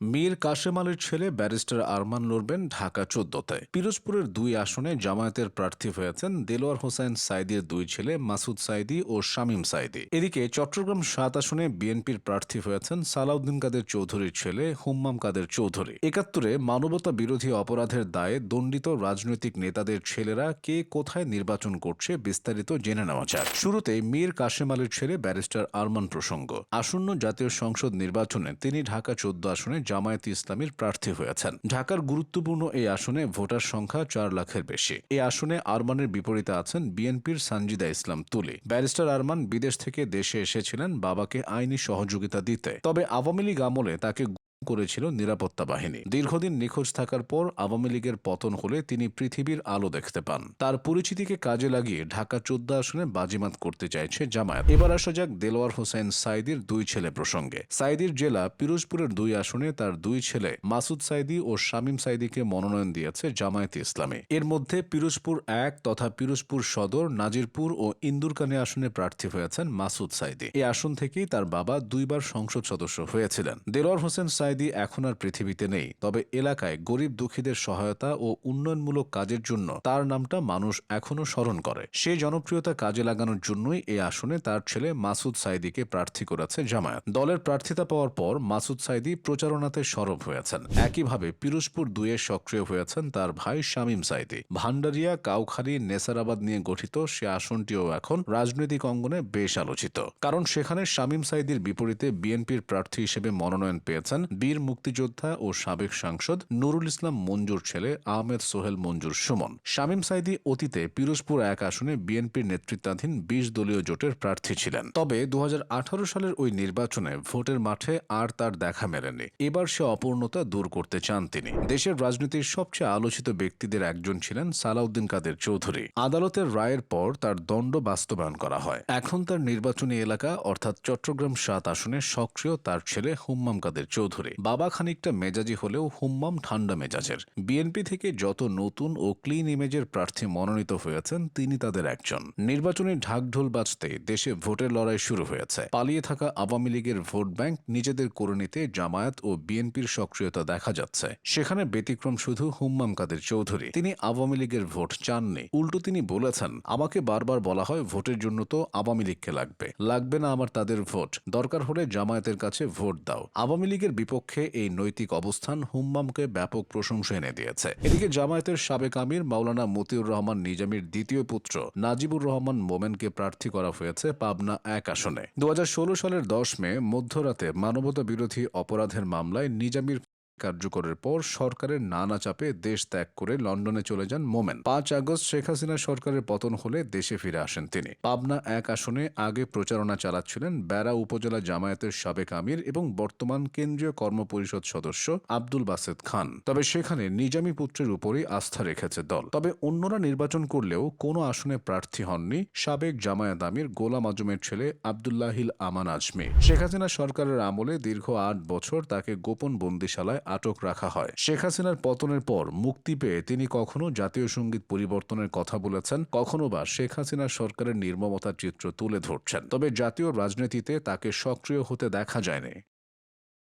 মীর কাশেম আলীর ছেলে ব্যারিস্টার আরমান লড়বেন ঢাকা চোদ্দতে। পিরোজপুরের দুই আসনে জামায়াতের প্রার্থী হয়েছেন দেলোয়ার হোসেন সাইদির দুই ছেলে মাসুদ সাইদি ও শামীম সাইদি। এদিকে চট্টগ্রাম সাত আসনে বিএনপির প্রার্থী হয়েছেন সালাউদ্দিন কাদের চৌধুরীর ছেলে হুম্মাম কাদের চৌধুরী। একাত্তরে মানবতা বিরোধী অপরাধের দায়ে দণ্ডিত রাজনৈতিক নেতাদের ছেলেরা কে কোথায় নির্বাচন করছে বিস্তারিত জেনে নেওয়া যাক। শুরুতে মীর কাশেম আলীর ছেলে ব্যারিস্টার আরমান প্রসঙ্গ। আসন্ন জাতীয় সংসদ নির্বাচনে তিনি ঢাকা চোদ্দ আসনে জামায়াত ইসলামীর প্রার্থী হয়েছেন। ঢাকার গুরুত্বপূর্ণ এই আসনে ভোটার সংখ্যা চার লাখের বেশি। এই আসনে আরমানের বিপরীতে আছেন বিএনপির সানজিদা ইসলাম তুলি। ব্যারিস্টার আরমান বিদেশ থেকে দেশে এসেছিলেন বাবাকে আইনি সহযোগিতা দিতে। তবে আওয়ামী লীগ আমলে তাকে করেছিল নিরাপত্তা বাহিনী। দীর্ঘদিন নিখোঁজ থাকার পর আওয়ামী লীগের পতন হলে তিনি পৃথিবীর আলো দেখতে পান। তার পরিচিতিকে কাজে লাগিয়ে ঢাকা চোদ্দ আসনে বাজিমাত করতে চাইছে জামায়াত। এবার আসা যাক দেলোয়ার হোসেন সাইদির দুই ছেলে প্রসঙ্গে। সাইদির জেলা পিরোজপুরের দুই আসনে তার দুই ছেলে মাসুদ সাইদি ও শামীম সাইদিকে মনোনয়ন দিয়েছে জামায়াত ইসলামী। এর মধ্যে পিরোজপুর এক তথা পিরোজপুর সদর, নাজিরপুর ও ইন্দুরকানী আসনে প্রার্থী হয়েছেন মাসুদ সাইদি। এই আসন থেকেই তার বাবা দুইবার সংসদ সদস্য হয়েছিলেন। দেলোয়ার হোসেন সাইদি এখন আর পৃথিবীতে নেই। তবে এলাকায় গরিব দুঃখীদের সহায়তা ও উন্নয়নমূলক কাজের জন্য তার নামটা মানুষ এখনও স্মরণ করে। সেই জনপ্রিয়তা কাজে লাগানোর জন্যই এই আসনে তার ছেলে মাসুদ সাইদিকে প্রার্থী করেছে জামায়াত। দলের প্রার্থিতা পাওয়ার পর মাসুদ সাইদি প্রচারণাতে সরব হয়েছেন। একইভাবে পিরোজপুর দুয়ে সক্রিয় হয়েছেন তার ভাই শামীম সাইদি। ভান্ডারিয়া কাউখালী, নেসারাবাদ নিয়ে গঠিত সে আসনটিও এখন রাজনৈতিক অঙ্গনে বেশ আলোচিত। কারণ সেখানে শামীম সাইদির বিপরীতে বিএনপির প্রার্থী হিসেবে মনোনয়ন পেয়েছেন বীর মুক্তিযোদ্ধা ও সাবেক সাংসদ নুরুল ইসলাম মঞ্জুর ছেলে আহমেদ সোহেল মঞ্জুর সুমন। শামীম সাইদি অতীতে পিরোজপুর এক আসনে বিএনপির নেতৃত্বাধীন বিশ দলীয় জোটের প্রার্থী ছিলেন। তবে দু হাজার আঠারো সালের ওই নির্বাচনে ভোটের মাঠে আর তার দেখা মেলেনি। এবার সে অপূর্ণতা দূর করতে চান তিনি। দেশের রাজনীতির সবচেয়ে আলোচিত ব্যক্তিদের একজন ছিলেন সালাউদ্দিন কাদের চৌধুরী। আদালতের রায়ের পর তার দণ্ড বাস্তবায়ন করা হয়। এখন তার নির্বাচনী এলাকা, অর্থাৎ চট্টগ্রাম সাত আসনে সক্রিয় তার ছেলে হুম্মাম কাদের চৌধুরী। বাবা খানিকটা মেজাজি হলেও হুম্মাম ঠান্ডা মেজাজের। বিএনপি থেকে যত নতুন ও ক্লিন ইমেজের প্রার্থী মনোনীত হয়েছেন, তিনি তাদের একজন। নির্বাচনী ঢাকঢোল বাজতে দেশে ভোটের লড়াই শুরু হয়েছে। পালিয়ে থাকা আওয়ামী লীগের ভোট ব্যাংক নিজেদের করে নিতে জামায়াত ও বিএনপির সক্রিয়তা দেখা যাচ্ছে। সেখানে ব্যতিক্রম শুধু হুম্মাম কাদের চৌধুরী। তিনি আওয়ামী লীগের ভোট চাননি। উল্টো তিনি বলেছেন, আমাকে বারবার বলা হয় ভোটের জন্য তো আওয়ামী লীগকে লাগবে। লাগবে না আমার তাদের ভোট। দরকার হলে জামায়াতের কাছে ভোট দাও। আওয়ামী লীগের বিপক্ষে এই নৈতিক অবস্থান হুম্মামকে ব্যাপক প্রশংসা এনে দিয়েছে। এদিকে জামায়াতের সাবেক আমির মাওলানা মতিউর রহমান নিজামীর দ্বিতীয় পুত্র নাজিবুর রহমান মোমেনকে প্রার্থী করা হয়েছে পাবনা এক আসনে। দু হাজার ষোলো সালের দশ মে মধ্যরাতে মানবতা বিরোধী অপরাধের মামলায় নিজামীর কার্যকরের পর সরকারের নানা চাপে দেশ ত্যাগ করে লন্ডনে চলে যান মোমেন। পাঁচ আগস্ট শেখ হাসিনা সরকারের পতন হলে দেশে ফিরে আসেন তিনি। পাবনা এক আসনে আগে প্রচারণা চালাচ্ছিলেন ব্যারা উপজেলা জামায়াতের সাবেক আমির এবং বর্তমান কেন্দ্রীয় কর্মপরিষদ সদস্য আব্দুল বাসেদ খান। তবে সেখানে নিজামী পুত্রের উপরই আস্থা রেখেছে দল। তবে অন্যরা নির্বাচন করলেও কোনো আসনে প্রার্থী হননি সাবেক জামায়াত আমির গোলাম আজমের ছেলে আবদুল্লাহিল আমান আজমি। শেখ হাসিনা সরকারের আমলে দীর্ঘ আট বছর তাকে গোপন বন্দিশালায় আটক রাখা হয়। শেখ হাসিনার পতনের পর মুক্তি পেয়ে তিনি কখনো জাতীয় সংগীত পরিবর্তনের কথা বলেছেন, কখনো বা শেখ হাসিনা সরকারের নির্মমতার চিত্র তুলে ধরছেন। তবে জাতীয় রাজনীতিতে তাকে সক্রিয় হতে দেখা যায়নি।